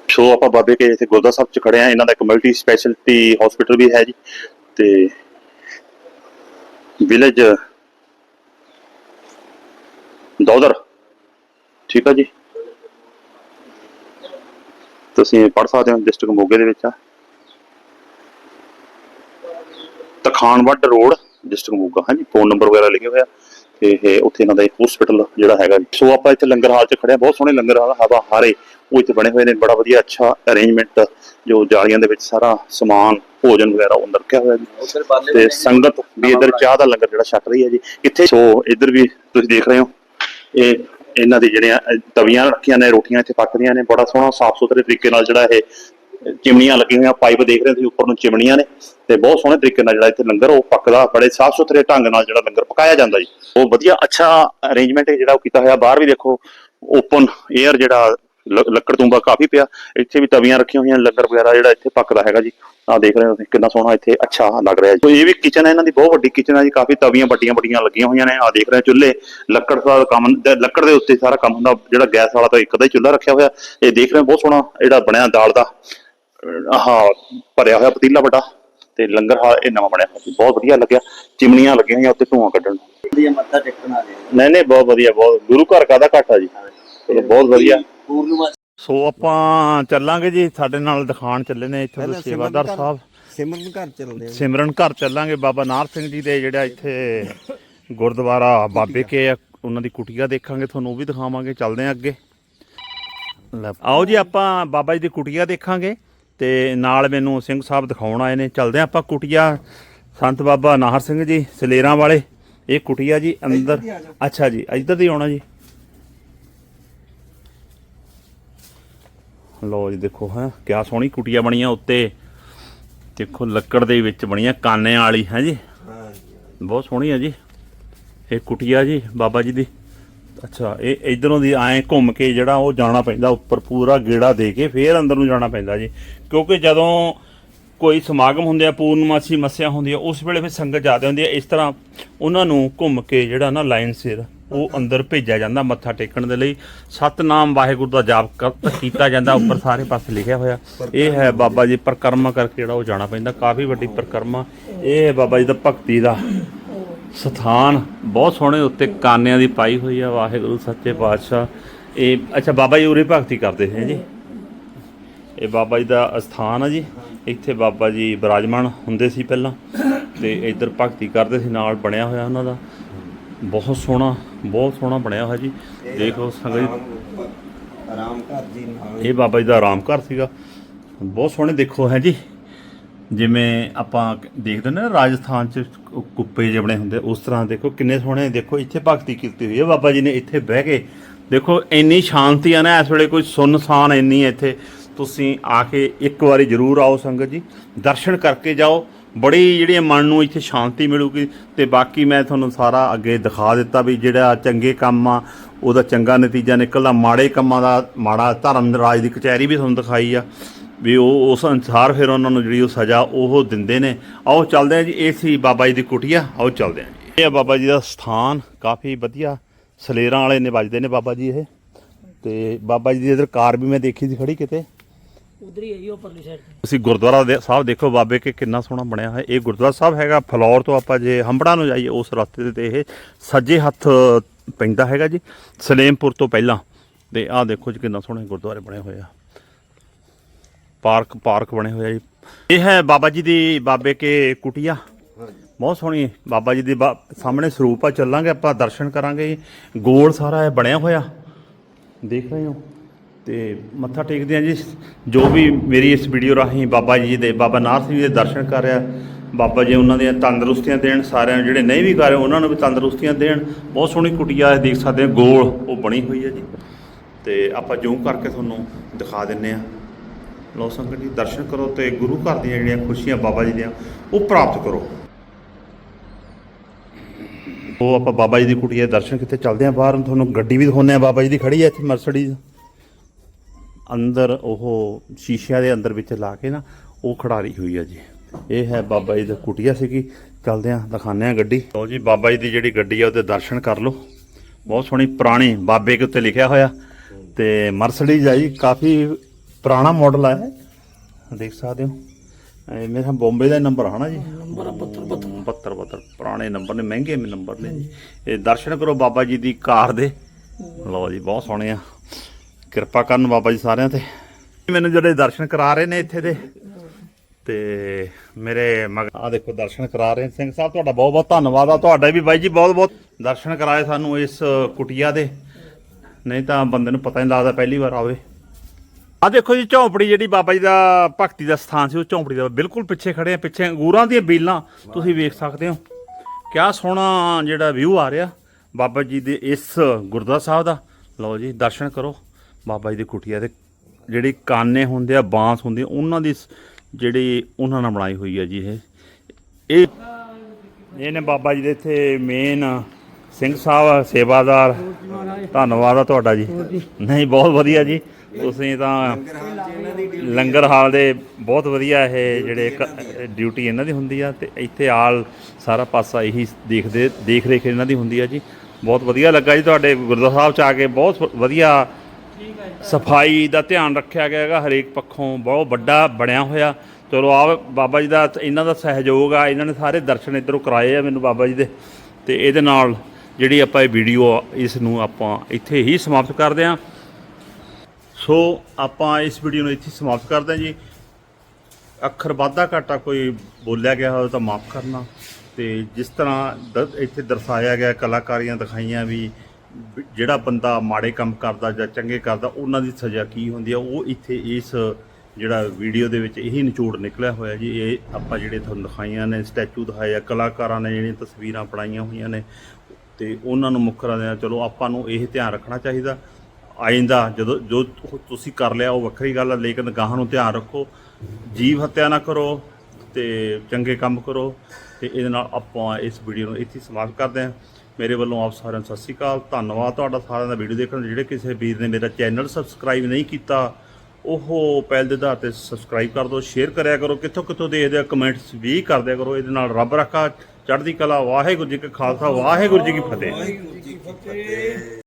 ਸੋ ਆਪਾਂ ਬਾਬੇ ਕੇ ਇੱਥੇ ਗੁਰਦੁਆਰਾ ਸਾਹਿਬ ਚ ਖੜੇ ਆ ਇਹਨਾਂ ਦਾ ਇੱਕ ਮਲਟੀ ਸਪੈਸ਼ਲਟੀ ਹਸਪੀਟਲ ਵੀ ਹੈ ਜੀ, ਤੇ ਵਿਲੇਜ ਦੌਦਰ ਠੀਕ ਆ ਜੀ। ਤੁਸੀਂ ਪੜ ਸਕਦੇ ਹੋ ਡਿਸਟ੍ਰਿਕਟ ਮੋਗੇ ਦੇ ਵਿੱਚ ਆ। Takhanwadh road district Moga. ਹਾਂਜੀ ਫੋਨ ਨੰਬਰ ਵਗੈਰਾ ਲਿਖੇ ਹੋਇਆ ਤੇ ਇਹ ਉੱਥੇ ਇਹਨਾਂ ਦਾ ਹਸਪੀਟਲ ਜਿਹੜਾ ਹੈਗਾ ਜੀ। ਸੋ ਆਪਾਂ ਇੱਥੇ ਲੰਗਰ ਹਾਲ 'ਚ ਖੜੇ ਆ। ਬਹੁਤ ਸੋਹਣੇ ਲੰਗਰ ਹਾਲ ਹਵਾ ਹਾਰੇ। ਉਹ ਇੱਥੇ ਬਣੇ ਹੋਏ ਨੇ। ਬੜਾ ਵਧੀਆ ਅੱਛਾ ਅਰੇਂਜਮੈਂਟ ਜੋ ਜਾਲੀਆਂ ਦੇ ਵਿੱਚ ਸਾਰਾ ਸਮਾਨ ਭੋਜਨ ਵਗੈਰਾ ਉਹ ਰੱਖਿਆ ਹੋਇਆ ਜੀ। ਤੇ ਸੰਗਤ ਵੀ ਇੱਧਰ ਚਾਹ ਦਾ ਲੰਗਰ ਜਿਹੜਾ ਛਕ ਰਹੀ ਹੈ ਜੀ। ਇੱਥੇ ਸੋ ਇੱਧਰ ਵੀ ਤੁਸੀਂ ਦੇਖ ਰਹੇ ਹੋ। ਇਹ ਇਹਨਾਂ ਦੀ ਜਿਹੜੀਆਂ ਤਵੀਆਂ ਰੱਖੀਆਂ ਨੇ ਰੋਟੀਆਂ ਇੱਥੇ ਪੱਕਦੀਆਂ ਨੇ ਬੜਾ ਸੋਹਣਾ ਸਾਫ਼ ਸੁਥਰੇ ਤਰੀਕੇ ਨਾਲ ਜਿਹੜਾ ਇਹ ਅਹ, ਚਿਮਨੀਆਂ ਲੱਗੀਆਂ ਹੋਈਆਂ ਪਾਈਪ ਦੇਖ ਰਹੇ ਹੋ ਤੁਸੀਂ ਉੱਪਰ ਨੂੰ ਚਿਮਨੀਆਂ ਨੇ ਤੇ ਬਹੁਤ ਸੋਹਣੇ ਤਰੀਕੇ ਨਾਲ ਜਿਹੜਾ ਇੱਥੇ ਲੰਗਰ ਉਹ ਪੱਕਦਾ ਬੜੇ ਸਾਫ਼ ਸੁਥਰੇ ਢੰਗ ਨਾਲ ਜਿਹੜਾ ਲੰਗਰ ਪਕਾਇਆ ਜਾਂਦਾ ਜੀ। ਉਹ ਵਧੀਆ ਅੱਛਾ ਅਰੇਂਜਮੈਂਟ ਜਿਹੜਾ ਉਹ ਕੀਤਾ ਹੋਇਆ ਬਾਹਰ ਵੀ ਦੇਖੋ ਓਪਨ 에ਅਰ ਜਿਹੜਾ ਲੱਕੜ ਤੁੰਬਾ ਕਾਫੀ ਪਿਆ ਇੱਥੇ ਵੀ ਤਵੀਆਂ ਰੱਖੀਆਂ ਹੋਈਆਂ ਲੰਗਰ ਵਗੈਰਾ ਜਿਹੜਾ ਇੱਥੇ ਪੱਕਦਾ ਹੈਗਾ ਜੀ। ਆਹ ਦੇਖ ਰਹੇ ਹੋ ਤੁਸੀਂ ਕਿੰਨਾ ਸੋਹਣਾ ਇੱਥੇ ਅੱਛਾ ਲੱਗ ਰਿਹਾ ਜੀ। ਇਹ ਵੀ ਕਿਚਨ ਹੈ ਇਹਨਾਂ ਦੀ ਬਹੁਤ ਵੱਡੀ ਕਿਚਨ ਹੈ ਜੀ ਕਾਫੀ ਤਵੀਆਂ ਵੱਡੀਆਂ ਵੱਡੀਆਂ ਲੱਗੀਆਂ ਹੋਈਆਂ ਨੇ। ਆਹ ਦੇਖ ਰਹੇ ਚੁੱਲ੍ਹੇ ਲੱਕੜ ਦਾ ਕੰਮ ਲੱਕੜ ਦੇ ਉੱਤੇ ਸਾਰਾ ਕੰਮ ਹੁੰਦਾ ਜਿਹੜਾ ਗੈਸ ਵਾਲਾ ਤਾਂ ਇੱਕ ਦਾ ਹੀ ਚੁੱਲ੍ਹਾ ਰੱਖਿਆ ਹੋਇਆ। ਇਹ ਦੇਖ ਰਹੇ ਬਹੁਤ ਸੋਹਣਾ ਜਿਹੜਾ ਬਣਿਆ ਦਾਲ ਦਾ ਆਹ ਭਰਿਆ ਹੋਇਆ ਪਤੀਲਾ ਵੱਡਾ ਤੇ ਲੰਗਰ ਹਾਲ ਇਹ ਨਵਾਂ ਬਣਿਆ ਹੋਇਆ ਬਹੁਤ ਵਧੀਆ ਲੱਗਿਆ। ਚਿਮਨੀਆਂ ਲੱਗੀਆਂ ਹੋਈਆਂ ਉੱਤੇ ਧੂਆਂ ਕੱਢਣ। ਦੀ ਮੱਥਾ ਟੇਕਣ ਆ ਗਏ ਨਹੀਂ ਨਹੀਂ ਬਹੁਤ ਵਧੀਆ ਬਹੁਤ ਗੁਰੂ ਘਰ ਕਾਦਾ ਘਾਟਾ ਜੀ। ਚਲੋ ਬਹੁਤ ਵਧੀਆ। ਸੋ ਆਪਾਂ ਚੱਲਾਂਗੇ ਜੀ ਸਾਡੇ ਨਾਲ ਦਿਖਾਣ ਚੱਲੇ ਨੇ ਇੱਥੇ ਦੇ ਸੇਵਾਦਾਰ ਸਾਹਿਬ। ਸਿਮਰਨ ਘਰ ਚੱਲਦੇ ਆ ਸਿਮਰਨ ਘਰ ਚੱਲਾਂਗੇ ਬਾਬਾ ਨਾਰ ਸਿੰਘ ਜੀ ਦੇ ਜਿਹੜਾ ਇੱਥੇ ਗੁਰਦੁਆਰਾ ਬਾਬੇ ਕੇ ਆ ਉਹਨਾਂ ਦੀ ਕੁਟੀਆ ਦੇਖਾਂਗੇ ਤੁਹਾਨੂੰ ਉਹ ਵੀ ਦਿਖਾਵਾਂਗੇ ਚੱਲਦੇ ਆਂ ਅੱਗੇ। ਆਓ ਜੀ ਆਪਾਂ ਬਾਬਾ ਜੀ ਦੀ ਕੁਟੀਆ ਦੇਖਾਂਗੇ ਤੇ ਨਾਲ ਮੈਨੂੰ ਸਿੰਘ ਸਾਹਿਬ ਦਿਖਾਉਣ ਆਏ ਨੇ। ਚੱਲਦੇ ਆਂ ਆਪਾਂ ਕੁਟੀਆ ਸੰਤ ਬਾਬਾ ਨਾਹਰ ਸਿੰਘ ਜੀ ਸਲੇਰਾਂ ਵਾਲੇ। ਇਹ ਕੁਟੀਆ ਜੀ ਅੰਦਰ ਅੱਛਾ ਜੀ ਇੱਧਰ ਦੀ ਆਉਣਾ ਜੀ। ਲੋ ਜੀ ਦੇਖੋ, ਹੈ, ਕਿਆ ਸੋਹਣੀ ਕੁਟੀਆ ਬਣੀਆਂ ਉੱਤੇ। ਦੇਖੋ, ਲੱਕੜ ਦੇ ਵਿੱਚ ਬਣੀਆਂ ਕਾਨੇ ਵਾਲੀ, ਹੈ ਜੀ? ਬਹੁਤ ਸੋਹਣੀ ਹੈ ਜੀ। ਇਹ ਕੁਟੀਆ ਜੀ, ਬਾਬਾ ਜੀ ਦੀ। ਅੱਛਾ, ਇਹ ਇਧਰੋਂ ਦੀ ਐਂ ਘੁੰਮ ਕੇ ਜਿਹੜਾ ਉਹ ਜਾਣਾ ਪੈਂਦਾ, ਉੱਪਰ ਪੂਰਾ ਗੇੜਾ ਦੇ ਕੇ ਫੇਰ ਅੰਦਰ ਨੂੰ ਜਾਣਾ ਪੈਂਦਾ ਜੀ। ਕਿਉਂਕਿ ਜਦੋਂ ਕੋਈ ਸਮਾਗਮ ਹੁੰਦੇ ਆ, ਪੂਰਨਮਾਸੀ ਮੱਸਿਆ ਹੁੰਦੀ ਆ, ਉਸ ਵੇਲੇ ਫਿਰ ਸੰਗਤ ਜ਼ਿਆਦਾ ਹੁੰਦੀ ਆ। ਇਸ ਤਰ੍ਹਾਂ ਉਹਨਾਂ ਨੂੰ ਘੁੰਮ ਕੇ ਜਿਹੜਾ ਨਾ ਲਾਈਨ ਸਿਰ ਉਹ ਅੰਦਰ ਭੇਜਿਆ ਜਾਂਦਾ ਮੱਥਾ ਟੇਕਣ ਦੇ ਲਈ। ਸਤਨਾਮ ਵਾਹਿਗੁਰੂ ਦਾ ਜਾਪ ਕਰ- ਕੀਤਾ ਜਾਂਦਾ, ਉੱਪਰ ਸਾਰੇ ਪਾਸੇ ਲਿਖਿਆ ਹੋਇਆ। ਇਹ ਹੈ ਬਾਬਾ ਜੀ ਪਰਕਰਮਾ ਕਰਕੇ ਜਿਹੜਾ ਉਹ ਜਾਣਾ ਪੈਂਦਾ, ਕਾਫੀ ਵੱਡੀ ਪਰਕਰਮਾ। ਇਹ ਹੈ ਬਾਬਾ ਜੀ ਦਾ ਭਗਤੀ ਦਾ ਸਥਾਨ, ਬਹੁਤ ਸੋਹਣੇ ਉੱਤੇ ਕਾਨਿਆਂ ਦੀ ਪਾਈ ਹੋਈ ਆ, ਵਾਹਿਗੁਰੂ ਸੱਚੇ ਪਾਤਸ਼ਾਹ। ਇਹ, ਅੱਛਾ, ਬਾਬਾ ਜੀ ਉਰੇ ਭਗਤੀ ਕਰਦੇ ਸੀ ਜੀ। ਇਹ ਬਾਬਾ ਜੀ ਦਾ ਅਸਥਾਨ ਆ ਜੀ। ਇੱਥੇ ਬਾਬਾ ਜੀ ਬਿਰਾਜਮਾਨ ਹੁੰਦੇ ਸੀ ਪਹਿਲਾਂ, ਤੇ ਇੱਧਰ ਭਗਤੀ ਕਰਦੇ ਸੀ, ਨਾਲ ਬਣਿਆ ਹੋਇਆ ਉਹਨਾਂ ਦਾ। ਬਹੁਤ ਸੋਹਣਾ ਬਹੁਤ ਸੋਹਣਾ ਬਣਿਆ ਹੋਇਆ ਜੀ। ਦੇਖ ਸੰਗਤ ਜੀ। ਆਰਾਮ ਘਰ ਜੀ ਨਾਲ। ਇਹ ਬਾਬਾ ਜੀ ਦਾ ਆਰਾਮ ਘਰ ਸੀਗਾ। ਬਹੁਤ ਸੋਹਣੇ ਦੇਖੋ ਹੈ ਜੀ। ਜਿਵੇਂ ਆਪਾਂ ਦੇਖਦੇ ਨੇ ਰਾਜਸਥਾਨ ਚ ਕੁੱਪੇ ਜਿਹੇ ਬਣੇ ਹੁੰਦੇ ਉਸ ਤਰ੍ਹਾਂ ਦੇਖੋ ਕਿੰਨੇ ਸੋਹਣੇ ਦੇਖੋ ਇੱਥੇ ਭਗਤੀ ਕੀਤੀ ਹੋਈ ਹੈ। ਬਾਬਾ ਜੀ ਨੇ ਇੱਥੇ ਬਹਿ ਕੇ ਦੇਖੋ ਇੰਨੀ ਸ਼ਾਂਤੀ ਆ ਨਾ ਇਸ ਵੇਲੇ ਕੋਈ ਸੁੰਨਸਾਨ ਇੰਨੀ ਇੱਥੇ। ਤੁਸੀਂ ਆ ਕੇ ਇੱਕ ਵਾਰੀ ਜ਼ਰੂਰ ਆਓ ਸੰਗਤ ਜੀ। ਦਰਸ਼ਨ ਕਰਕੇ ਜਾਓ। ਬੜੀ ਜਿਹੜੀ ਮਨ ਨੂੰ ਇੱਥੇ ਸ਼ਾਂਤੀ ਮਿਲੂਗੀ ਤੇ ਬਾਕੀ ਮੈਂ ਤੁਹਾਨੂੰ ਸਾਰਾ ਅੱਗੇ ਦਿਖਾ ਦਿੱਤਾ ਵੀ ਜਿਹੜਾ ਚੰਗੇ ਕੰਮ ਆ, ਉਹਦਾ ਚੰਗਾ ਨਤੀਜਾ ਨਿਕਲਦਾ। ਮਾੜੇ ਕੰਮਾਂ ਦਾ ਮਾੜਾ ਧਰਮ ਰਾਜ ਦੀ ਕਚਹਿਰੀ ਵੀ ਤੁਹਾਨੂੰ ਦਿਖਾਈ ਆ, ਵੀ ਉਹ ਉਸ ਅਨੁਸਾਰ ਫਿਰ ਉਹਨਾਂ ਨੂੰ ਜਿਹੜੀ ਉਹ ਸਜ਼ਾ ਉਹ ਦਿੰਦੇ ਨੇ। ਆਓ ਚੱਲਦੇ ਆ ਜੀ, ਇਹ ਸੀ ਬਾਬਾ ਜੀ ਦੀ ਕੁਟੀਆ। ਆਓ ਚੱਲਦੇ ਆ ਇਹ ਆ ਬਾਬਾ ਜੀ ਦਾ ਸਥਾਨ, ਕਾਫੀ ਵਧੀਆ। ਸਲੇਰਾਂ ਵਾਲੇ ਨੇ ਵੱਜਦੇ ਨੇ ਬਾਬਾ ਜੀ ਇਹ। ਤੇ ਬਾਬਾ ਜੀ ਦੀ ਇਧਰ ਕਾਰ ਵੀ ਮੈਂ ਦੇਖੀ ਸੀ ਖੜੀ ਕਿਤੇ। ਉਧਰ ਹੀ ਹੈ ਜੀ, ਉਹ ਪਰਲੀ ਸਾਈਡ ਤੇ। ਤੁਸੀਂ ਗੁਰਦੁਆਰਾ ਦੇ ਸਾਹਿਬ ਦੇਖੋ ਬਾਬੇ ਕੇ ਕਿੰਨਾ ਸੋਹਣਾ ਬਣਿਆ ਹੋਇਆ। ਇਹ ਗੁਰਦੁਆਰਾ ਸਾਹਿਬ ਹੈਗਾ ਫਲੌਰ ਤੋਂ ਆਪਾਂ ਜੇ ਹੰਬੜਾ ਨੂੰ ਜਾਈਏ, ਉਸ ਰਸਤੇ ਤੇ ਇਹ ਸੱਜੇ ਹੱਥ ਪੈਂਦਾ ਹੈਗਾ ਜੀ, ਸਲੇਮਪੁਰ ਤੋਂ ਪਹਿਲਾਂ। ਤੇ ਆਹ ਦੇਖੋ ਜੀ ਕਿੰਨਾ ਸੋਹਣੇ ਗੁਰਦੁਆਰੇ ਬਣੇ ਹੋਏ ਆ। ਪਾਰਕ ਪਾਰਕ ਬਣੇ ਹੋਏ ਆ ਜੀ। ਇਹ ਹੈ ਬਾਬਾ ਜੀ ਦੀ ਬਾਬੇ ਕੇ ਕੁਟੀਆ। ਬਹੁਤ ਸੋਹਣੀ ਬਾਬਾ ਜੀ ਦੀ ਬਾ- ਸਾਹਮਣੇ ਸਰੂਪ ਆ, ਚੱਲਾਂਗੇ ਆਪਾਂ, ਦਰਸ਼ਨ ਕਰਾਂਗੇ ਜੀ। ਗੋਲ ਸਾਰਾ ਇਹ ਬਣਿਆ ਹੋਇਆ। ਦੇਖ ਰਹੇ ਹੋ? ਤੇ ਮੱਥਾ ਟੇਕਦੇ ਆ ਜੀ। ਜੋ ਵੀ ਮੇਰੀ ਇਸ ਵੀਡੀਓ ਰਾਹੀਂ ਬਾਬਾ ਜੀ ਦੇ, ਬਾਬਾ ਨਾਥ ਜੀ ਦੇ ਦਰਸ਼ਨ ਕਰ ਰਿਹਾ, ਬਾਬਾ ਜੀ ਉਹਨਾਂ ਦੀਆਂ ਤੰਦਰੁਸਤੀਆਂ ਦੇਣ, ਸਾਰਿਆਂ ਨੂੰ ਜਿਹੜੇ ਨਹੀਂ ਵੀ ਕਰ ਰਹੇ, ਉਹਨਾਂ ਨੂੰ ਵੀ ਤੰਦਰੁਸਤੀਆਂ ਦੇਣ। ਬਹੁਤ ਸੋਹਣੀ ਕੁਟੀਆ ਹੈ ਦੇਖ ਸਕਦੇ ਹੋ, ਗੋਲ ਉਹ ਬਣੀ ਹੋਈ ਹੈ ਜੀ। ਤੇ ਆਪਾਂ ਜੂਮ ਕਰਕੇ ਤੁਹਾਨੂੰ ਦਿਖਾ ਦਿੰਨੇ ਆ ਲੋ ਸੰਗਤ ਜੀ, ਦਰਸ਼ਨ ਕਰੋ ਤੇ ਗੁਰੂ ਘਰ ਦੀਆਂ ਜਿਹੜੀਆਂ ਖੁਸ਼ੀਆਂ ਬਾਬਾ ਜੀ ਦੀਆਂ, ਉਹ ਪ੍ਰਾਪਤ ਕਰੋ। ਉਹ ਆਪਾਂ ਬਾਬਾ ਜੀ ਦੀ ਕੁਟੀਆ ਦੇ ਦਰਸ਼ਨ ਕਿਤੇ, ਚੱਲਦੇ ਆ ਬਾਹਰ ਤੁਹਾਨੂੰ ਗੱਡੀ ਵੀ ਦਿਖਾਉਂਦੇ ਆ ਬਾਬਾ ਜੀ ਦੀ ਖੜੀ ਹੈ ਇੱਥੇ ਮਰਸਡੀਜ਼ ਅੰਦਰ ਉਹ ਸ਼ੀਸ਼ਿਆਂ ਦੇ ਅੰਦਰ ਵਿੱਚ ਲਾ ਕੇ ਨਾ ਉਹ ਖੜਾਰੀ ਹੋਈ ਆ ਜੀ। ਇਹ ਹੈ ਬਾਬਾ ਜੀ ਦੀ ਕੁਟੀਆ ਸੀਗੀ। ਚਲਦੇ ਆ ਦਿਖਾਉਂਦੇ ਆ ਗੱਡੀ। ਲਓ ਜੀ ਬਾਬਾ ਜੀ ਦੀ ਜਿਹੜੀ ਗੱਡੀ ਆ ਉਹਦੇ ਦਰਸ਼ਨ ਕਰ ਲਓ। ਬਹੁਤ ਸੋਹਣੀ ਪੁਰਾਣੀ ਬਾਬੇ ਕੇ ਉੱਤੇ ਲਿਖਿਆ ਹੋਇਆ। ਤੇ ਮਰਸਡੀਜ਼ ਆ ਜੀ ਕਾਫੀ ਪੁਰਾਣਾ ਮਾਡਲ ਆ ਦੇਖ ਸਕਦੇ ਹੋ। ਇਹ ਮੇਰੇ ਬੰਬੇ ਦਾ ਨੰਬਰ ਹਨਾ ਜੀ? ਨੰਬਰ 72 72 72 ਪੁਰਾਣੇ ਨੰਬਰ ਨੇ ਮਹਿੰਗੇ ਨੰਬਰ ਨੇ। ਜੀ ਇਹ ਦਰਸ਼ਨ ਕਰੋ ਬਾਬਾ ਜੀ ਦੀ ਕਾਰ ਦੇ। ਲਓ ਜੀ ਬਹੁਤ ਸੋਹਣੇ ਆ। ਕਿਰਪਾ ਕਰਨ ਬਾਬਾ ਜੀ ਸਾਰਿਆਂ ਤੇ। ਮੈਨੂੰ ਜਿਹੜੇ ਦਰਸ਼ਨ ਕਰਾ ਰਹੇ ਨੇ ਇੱਥੇ ਦੇ, ਤੇ ਮੇਰੇ ਆ ਦੇਖੋ, ਦਰਸ਼ਨ ਕਰਾ ਰਹੇ ਸਿੰਘ ਸਾਹਿਬ, ਤੁਹਾਡਾ ਬਹੁਤ ਬਹੁਤ ਧੰਨਵਾਦ ਆ। ਤੁਹਾਡਾ ਵੀ ਬਾਈ ਜੀ ਬਹੁਤ ਬਹੁਤ ਦਰਸ਼ਨ ਕਰਾਏ ਸਾਨੂੰ ਇਸ ਕੁਟੀਆ ਦੇ। ਨਹੀਂ ਤਾਂ ਬੰਦੇ ਨੂੰ ਪਤਾ ਨਹੀਂ ਲੱਗਦਾ ਪਹਿਲੀ ਵਾਰ ਆਵੇ। ਆ ਦੇਖੋ ਜੀ, ਝੌਂਪੜੀ ਜਿਹੜੀ ਬਾਬਾ ਜੀ ਦਾ ਭਗਤੀ ਦਾ ਸਥਾਨ ਸੀ, ਉਹ ਝੌਂਪੜੀ ਦਾ ਬਿਲਕੁਲ ਪਿੱਛੇ ਖੜੇ ਆ, ਪਿੱਛੇ ਅੰਗੂਰਾਂ ਦੀਆਂ ਬੇਲਾਂ। ਤੁਸੀਂ ਵੇਖ ਸਕਦੇ ਹੋ। ਕਿਆ ਸੋਹਣਾ ਜਿਹੜਾ ਵਿਊ ਆ ਰਿਹਾ ਬਾਬਾ ਜੀ ਦੇ ਇਸ ਗੁਰਦੁਆਰਾ ਸਾਹਿਬ ਦਾ। ਲਓ ਜੀ, ਦਰਸ਼ਨ ਕਰੋ। ਬਾਬਾ ਜੀ ਦੀ ਕੁਟੀਆ ਦੇ ਜਿਹੜੀ ਕਾਨੇ ਹੁੰਦੇ ਆ, ਬਾਂਸ ਹੁੰਦੇ ਉਹਨਾਂ ਦੀ ਸ- ਜਿਹੜੀ ਉਹਨਾਂ ਨਾਲ ਬਣਾਈ ਹੋਈ ਹੈ ਜੀ ਇਹ। ਇਹ ਇਹਨੇ ਬਾਬਾ ਜੀ ਦੇ ਇੱਥੇ ਮੇਨ ਸਿੰਘ ਸਾਹਿਬ, ਸੇਵਾਦਾਰ। ਧੰਨਵਾਦ ਆ ਤੁਹਾਡਾ ਜੀ। ਨਹੀਂ, ਬਹੁਤ ਵਧੀਆ ਜੀ। ਤੁਸੀਂ ਤਾਂ ਲੰਗਰ ਹਾਲ ਦੇ ਬਹੁਤ ਵਧੀਆ ਇਹ ਜਿਹੜੇ ਡਿਊਟੀ ਇਹਨਾਂ ਦੀ ਹੁੰਦੀ ਆ ਤੇ ਇੱਥੇ ਆਲ ਸਾਰਾ ਪਾਸਾ ਇਹੀ ਦੇਖਦੇ, ਦੇਖ ਰੇਖ ਇਹਨਾਂ ਦੀ ਹੁੰਦੀ ਆ ਜੀ। ਬਹੁਤ ਵਧੀਆ ਲੱਗਾ ਜੀ ਤੁਹਾਡੇ ਗੁਰਦੁਆਰਾ ਸਾਹਿਬ ਚ ਆ ਕੇ। ਬਹੁਤ ਵਧੀਆ ਸਫ਼ਾਈ ਦਾ ਧਿਆਨ ਰੱਖਿਆ ਗਿਆ ਹੈਗਾ, ਹਰੇਕ ਪੱਖੋਂ ਬਹੁਤ ਵੱਡਾ ਬਣਿਆ ਹੋਇਆ। ਚਲੋ ਆ ਬਾਬਾ ਜੀ ਦਾ ਇਹਨਾਂ ਦਾ ਸਹਿਯੋਗ ਆ, ਇਹਨਾਂ ਨੇ ਸਾਰੇ ਦਰਸ਼ਨ ਇੱਧਰੋਂ ਕਰਾਏ ਆ ਮੈਨੂੰ ਬਾਬਾ ਜੀ ਦੇ। ਤੇ ਇਹਦੇ ਨਾਲ ਜਿਹੜੀ ਆਪਾਂ ਇਹ ਵੀਡੀਓ ਇਸ ਨੂੰ ਆਪਾਂ ਇੱਥੇ ਹੀ ਸਮਾਪਤ ਕਰਦੇ ਹਾਂ ਸੋ ਆਪਾਂ ਇਸ ਵੀਡੀਓ ਨੂੰ ਇੱਥੇ ਸਮਾਪਤ ਕਰਦੇ ਹਾਂ ਜੀ। ਅੱਖਰ ਵਾਧਾ ਘਾਟਾ ਕੋਈ ਬੋਲਿਆ ਗਿਆ ਹੋਵੇ ਤਾਂ ਮਾਫ ਕਰਨਾ। ਤੇ ਜਿਸ ਤਰ੍ਹਾਂ ਦ- ਇੱਥੇ ਦਰਸਾਇਆ ਗਿਆ, ਕਲਾਕਾਰੀਆਂ ਦਿਖਾਈਆਂ ਵੀ ਜਿਹੜਾ ਬੰਦਾ ਮਾੜੇ ਕੰਮ ਕਰਦਾ ਜਾਂ ਚੰਗੇ ਕਰਦਾ, ਉਹਨਾਂ ਦੀ ਸਜ਼ਾ ਕੀ ਹੁੰਦੀ ਆ? ਉਹ ਇੱਥੇ ਇਸ ਜਿਹੜਾ ਵੀਡੀਓ ਦੇ ਵਿੱਚ ਇਹੀ ਨਿਚੋੜ ਨਿਕਲਿਆ ਹੋਇਆ ਜੀ। ਇਹ ਆਪਾਂ ਜਿਹੜੇ ਤੁਹਾਨੂੰ ਦਿਖਾਈਆਂ ਨੇ, ਸਟੈਚੂ ਦਿਖਾਏ ਆ, ਕਲਾਕਾਰਾਂ ਨੇ ਜਿਹੜੀਆਂ ਤਸਵੀਰਾਂ ਬਣਾਈਆਂ ਹੋਈਆਂ ਨੇ, ਤੇ ਉਹਨਾਂ ਨੂੰ ਮੁੱਖ ਰੱਖਦੇ ਆ ਚਲੋ, ਆਪਾਂ ਨੂੰ ਇਹ ਧਿਆਨ ਰੱਖਣਾ ਚਾਹੀਦਾ। ਆਇੰਦਾ ਜਦੋਂ, ਜੋ ਤੁਸੀਂ ਕਰ ਲਿਆ, ਉਹ ਵੱਖਰੀ ਗੱਲ ਹੈ ਲੇਕਿਨ ਗਾਹਾਂ ਨੂੰ ਧਿਆਨ ਰੱਖੋ। ਜੀਵ ਹੱਤਿਆ ਨਾ ਕਰੋ ਤੇ ਚੰਗੇ ਕੰਮ ਕਰੋ। ਤੇ ਇਹਦੇ ਨਾਲ ਆਪਾਂ ਇਸ ਵੀਡੀਓ ਨੂੰ ਇੱਥੇ ਸਮਾਪਤ ਕਰਦੇ ਹਾਂ। ਮੇਰੇ ਵੱਲੋਂ ਆਪ ਸਾਰਿਆਂ ਨੂੰ ਸਤਿ ਸ਼੍ਰੀ ਅਕਾਲ। ਧੰਨਵਾਦ ਤੁਹਾਡਾ ਸਾਰਿਆਂ ਦਾ ਵੀਡੀਓ ਦੇਖਣ ਲਈ। ਜਿਹੜੇ ਕਿਸੇ ਵੀਰ ਨੇ ਮੇਰਾ ਚੈਨਲ ਸਬਸਕ੍ਰਾਈਬ ਨਹੀਂ ਕੀਤਾ, ਉਹ ਪਹਿਲ ਦੇ ਆਧਾਰ ਤੇ ਸਬਸਕ੍ਰਾਈਬ ਕਰ ਦਿਓ ਸ਼ੇਅਰ ਕਰਿਆ ਕਰੋ, ਕਿੱਥੋਂ ਕਿੱਥੋਂ ਦੇਖਦੇ ਆ ਕਮੈਂਟਸ ਵੀ ਕਰਦਿਆ ਕਰੋ। ਇਹਦੇ ਨਾਲ ਰੱਬ ਰੱਖਾ ਚੜ੍ਹਦੀ ਕਲਾ। ਵਾਹਿਗੁਰੂ ਜੀ ਕਾ ਖਾਲਸਾ ਵਾਹਿਗੁਰੂ ਜੀ ਕੀ ਫਤਿਹ।